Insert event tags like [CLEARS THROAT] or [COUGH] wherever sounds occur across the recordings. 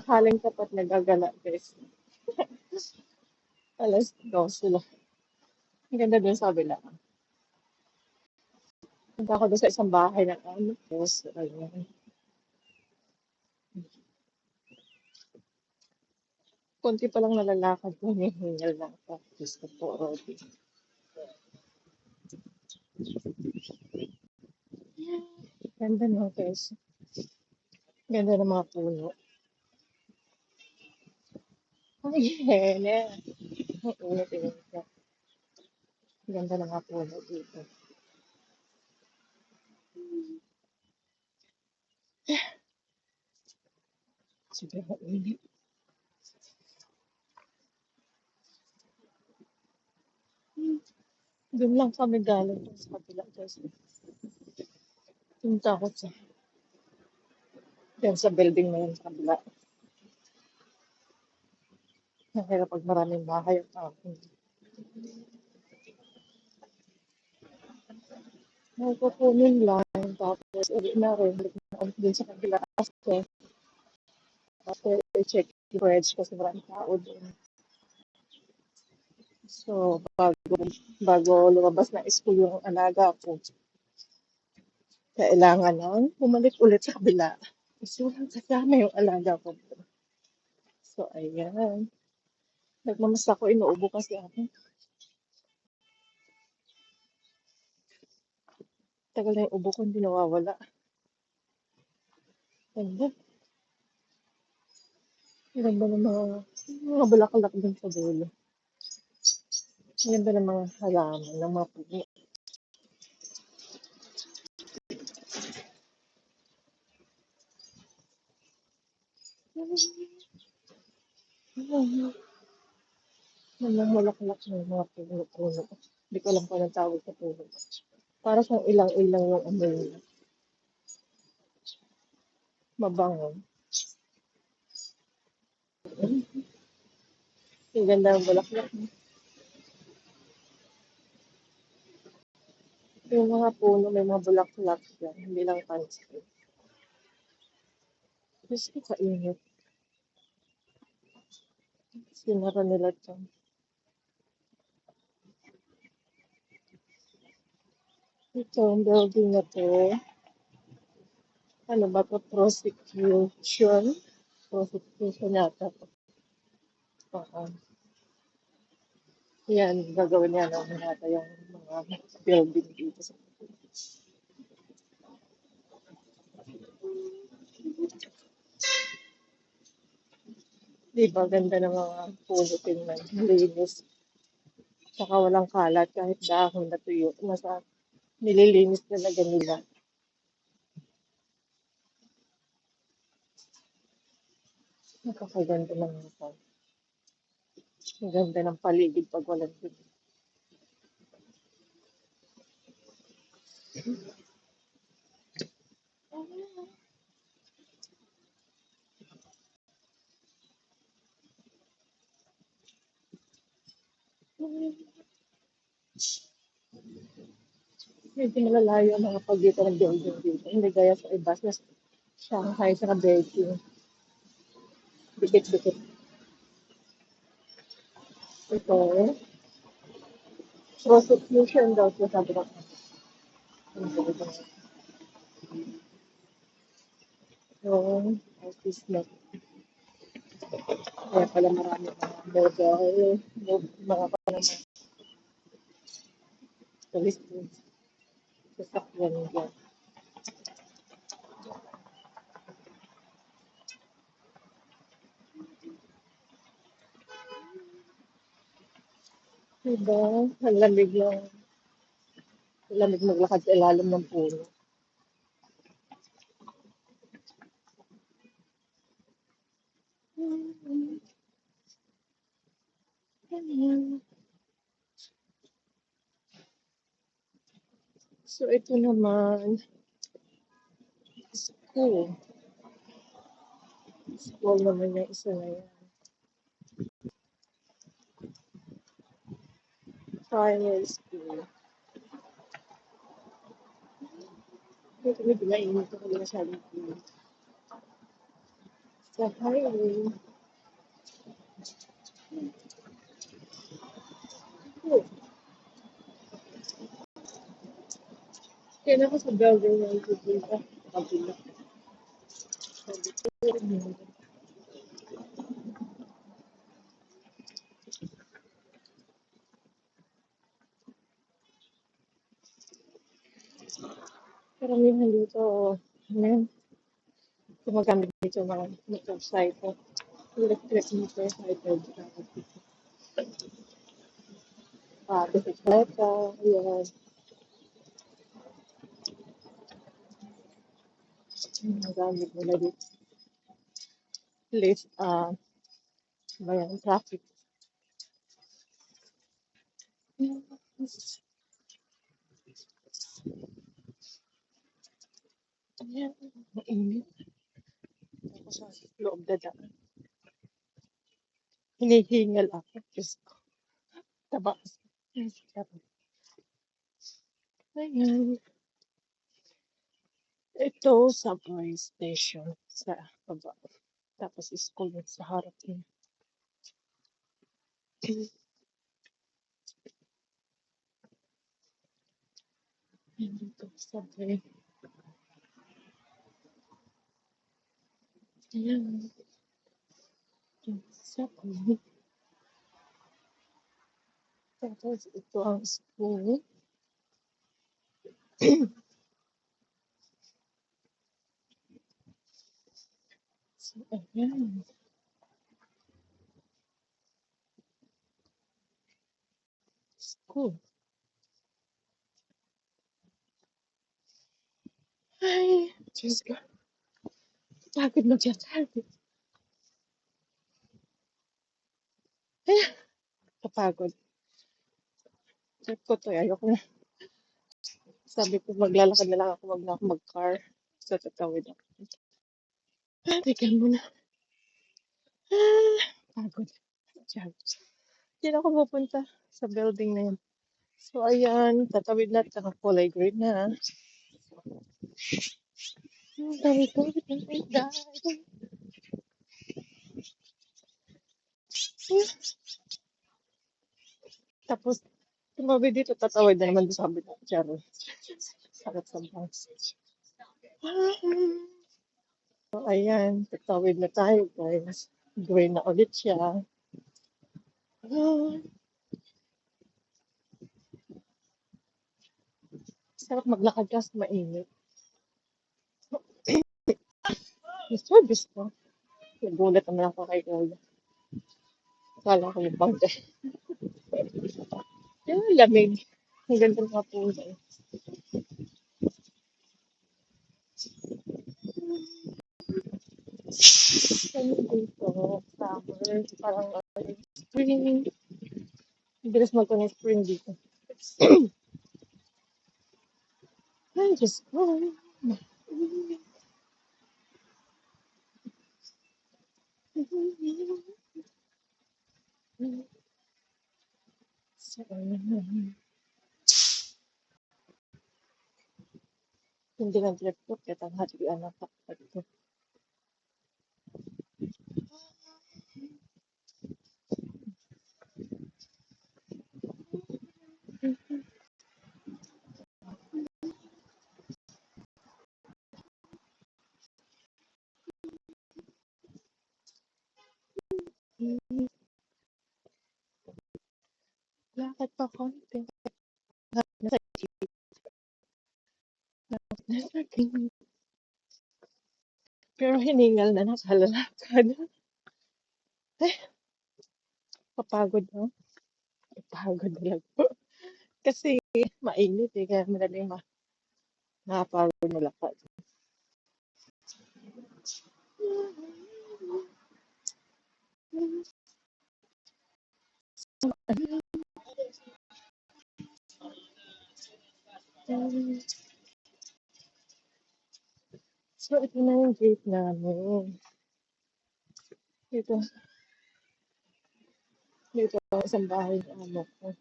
Makaling tapat nagagala, guys. [LAUGHS] Alas 12 lang. Ang ganda dun sa kabila. Punta ako doon sa isang bahay na ano, tapos, ayun. Konti pa lang nalalakad ko, hinihingal lang ako. Diyos ko po, Rodi. Ganda no, guys. Ganda ng mga puno. Ay, hele. Ang init, init na. Ganda ng mga puno dito. Sobrang init. Doon lang kami galing sa kabila, guys. Punta ako sa, yan sa building na yun sa kabila. Kaya pag maraming bahay at akin. Nagpupunin lang, tapos uwi na rin, balik na ulit din sa kabila. Kasi, after i-check yung fridge kasi maraming tao doon. So, bago, bago lumabas na school yung alaga ko, kailangan nun, bumalik ulit sa kabila. Kasi walang kasama yung alaga ko. So, ayan. Nagmamas ako, inuubo kasi ako. Tagal na yung ubo ko, hindi nawawala. Ganda. Ganda ng mga, mga bulaklak dun sa dulo. Ganda ng mga halaman, ng mga puno. Mga bulaklak ng mga puno-puno. Hindi ko alam kung anong tawag sa puno. Para sa ilang-ilang yung amoy niya. Mabango. Ang ganda ng bulaklak. Yung mga puno, may mga bulaklak yan. Hindi lang pansin. Gusto ko kainit. Sinara nila ito. Ito, ang building na to. Ano ba to? Prosecution? Prosecution yata to. Oo. Yan, gagawin niya ng yata yung mga building dito sa Di ba, ganda ng mga puno tingnan. Linis. Saka walang kalat kahit dahon na tuyo. Nasa nililinis talaga nila. Nakakaganda ng mga Ang ganda ng paligid pag walang tubig. Medyo malalayo ang mga pagitan ng building dito. Hindi gaya sa iba sa Shanghai sa Beijing. Dikit-dikit. Ito, prosecution daw siya sabi ko. Yung office na. Kaya pala marami mga model, mga pala mga police sasakyan dyan. Diba? Ang lamig. Ang lamig maglakad sa ilalim ng puno. Ito naman, school. School naman yung isa na yan. Primary school. Ito medyo mainit ako masyadong init. sa highway. Oh, kaya na ako sa building na. Kabila. Sabi ko, "Hmm." Karamihan dito, ano, gumagamit dito ng motorcycle. Electric motorcycle. Ah, bisikleta, yan. Ang gamit nila dito. Police, ah, ba yan, traffic. Ayan, mainit. Ako sa loob na daan. Hinihingal ako. Diyos ko. Taba. Ayan. Ito, subway station sa baba. Tapos school yun sa harap niya. Ayan [CLEARS THROAT] dito, subway. Ayan. Yung Subway. Tapos ito ang school. [CLEARS THROAT] ayan. School. Ay, Diyos ko. Pagod magsasabi. Ay, kapagod. Trip ko to, ayoko na. Sabi ko, maglalakad na lang ako, wag na ako mag-car. So, tatawid ako. Ah, teka muna. Ah, pagod. Diyan. Diyan ako pupunta sa building na yan. So, ayan, tatawid na, tsaka kulay green na. Hmm, Tawid, tawid, tawid, tawid. Tapos, tumawid dito, tatawid na naman sa kabila. Charo. Sakit sa bangs. So, ayan, tatawid na tayo, guys. Green na ulit siya. Ah, sarap maglakad kasi mainit. [COUGHS] Service ko. Nagulat naman ako kay Kuya. Akala ko yung bangke. [LAUGHS] Yung lamig. Ang ganda ng puso. Ano dito? Summer. Parang uh, spring. Bilis mo ng spring dito. Ay, Diyos ko. So, ayan. Hindi ng trip ko. Kaya tanghali anak ako dito. Lakad pa konti. Nasa jeep. Nasa jeep. Pero hiningal na nakalalakad. Eh, papagod na. Papagod lang po. Kasi mainit eh. Kaya madaling ma nakapagod na lakad. So, ito na yung gate namin. Dito. Dito ang isang bahay ng ano ko.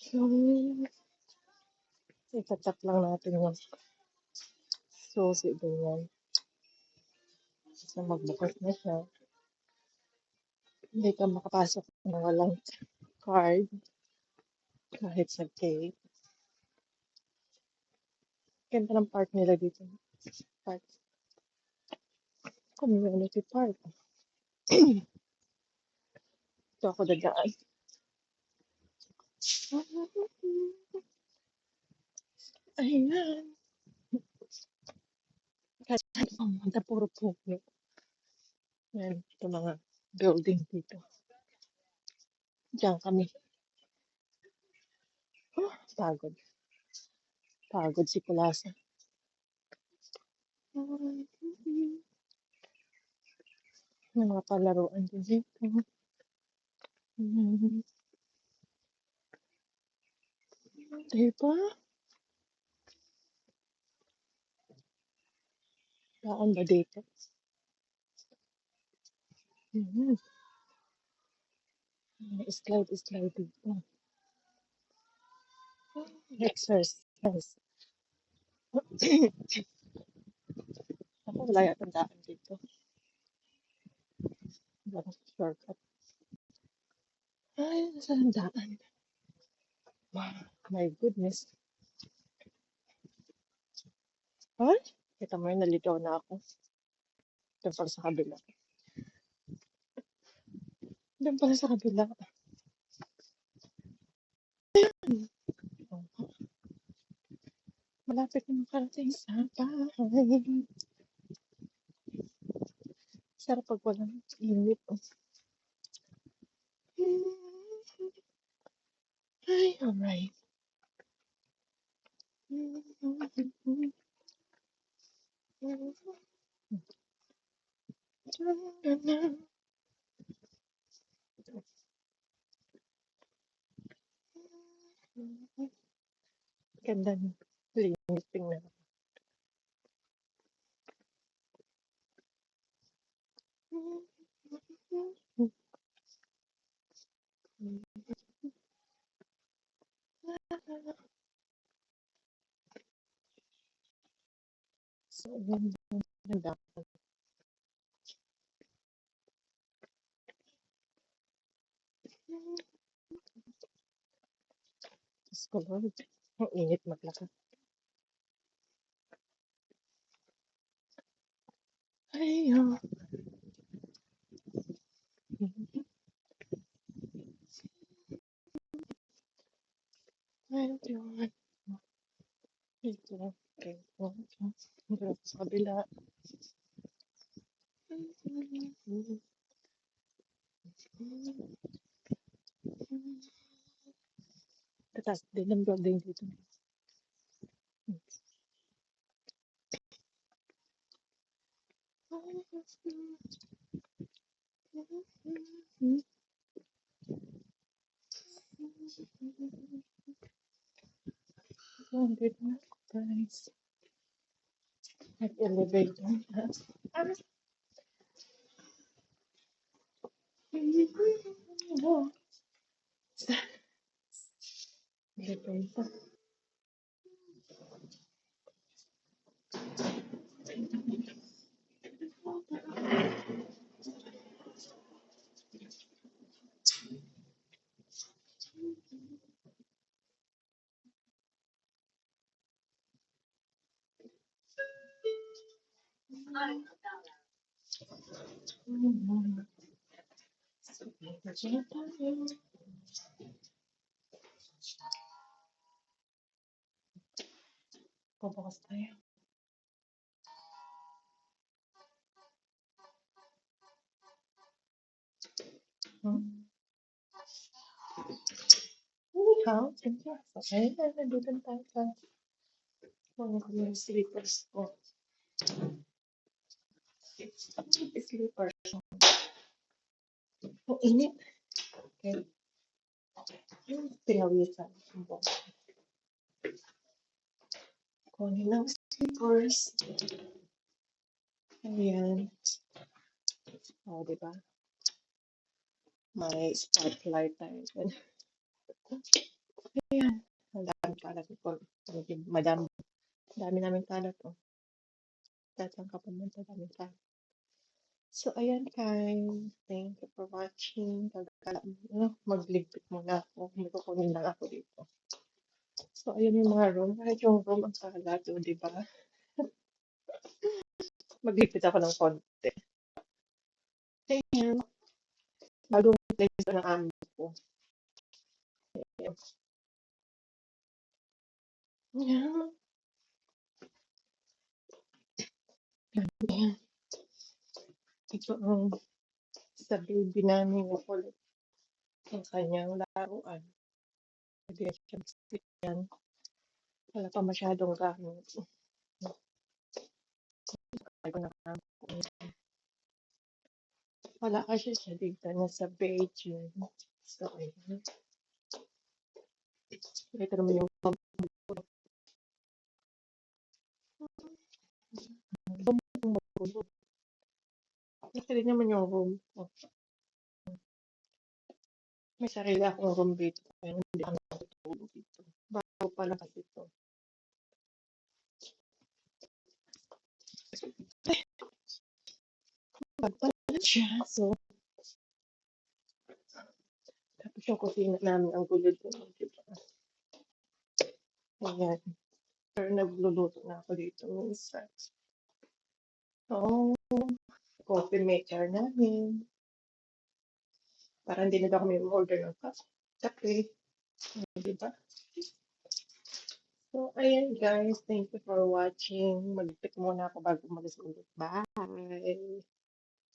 So, itatak lang natin yung susi, ganyan. So, magbukas na siya. Hindi ka makapasok na walang card kahit sa gate. Ganda ng park nila dito. Park. Community park. [CLEARS THROAT] Ito ako dadaan. Ayan. Kasi mga puro puno. Yan, ito mga building dito. Diyan kami. Oh, pagod. Pagod si Kulasa. Mga palaruan din dito. Diba? Daan ba dito? Mhm. May slide, slide dito. Exercise. Ako wala yata daan dito. Wala shortcut. Ay, nasaan ang daan? My goodness. Ay, kita mo yun, nalito na ako. Pala sa kabila. Doon pala sa kabila. Oh, Malapit na makarating sa bahay. Sarap pag walang init. Ay, alright. Ganda ng linis tingnan. So, ganda. Ganda. Diyos ko, Lord. Ang init maglakad. Ay, oh. Ay, Diyos. Ito. Okay. Okay. Ito sa kabila. Ng building dito. Nandito na ako, guys. Nag-elevator na. Elevator. Elevator tayo. Bubukas tayo. Hmm? Anyhow, thank you. So, ayun na, nandito na tayo sa mga ko yung slippers ko. Slippers. Ang init. Okay. Yung pinawisan. Ang buhok. Kunin ng slippers. Ayan. O, oh, diba? May spotlight tayo dyan. Ayan. Ang dami kalat. Madami. Dami namin kalat. Oh. Kahit saan ka pumunta, daming tao. So, ayan guys. Thank you for watching. Gagala, ano, magligpit muna ako. May kukunin lang ako dito. So, ayan yung mga room. Kahit yung room ang kalado, di ba? [LAUGHS] Magligpit ako ng konti. Ayan. Bagong place ko ng amo ko. Ayan. Ayan. Ayan. Ito ang sa baby namin na ang kanyang laruan. Mag-stick yan. Wala pa masyadong gamit. Wala kasi siya dito na sa Beijing. So, ayun. Ito naman yung. Ito rin naman yung room ko. May sarili akong room dito. Kaya hindi ako natutulog dito. Bago pala kasi ito. Ay, bag pala siya. So, tapos yung kusina namin ang gulo doon. Diba? Ayan. Pero nagluluto na ako dito minsan. Oh, coffee maker namin. Para hindi na daw kami order ng ka- kape. Diba? So, ayan guys. Thank you for watching. Magpit muna ako bago mag-ulit. Bye!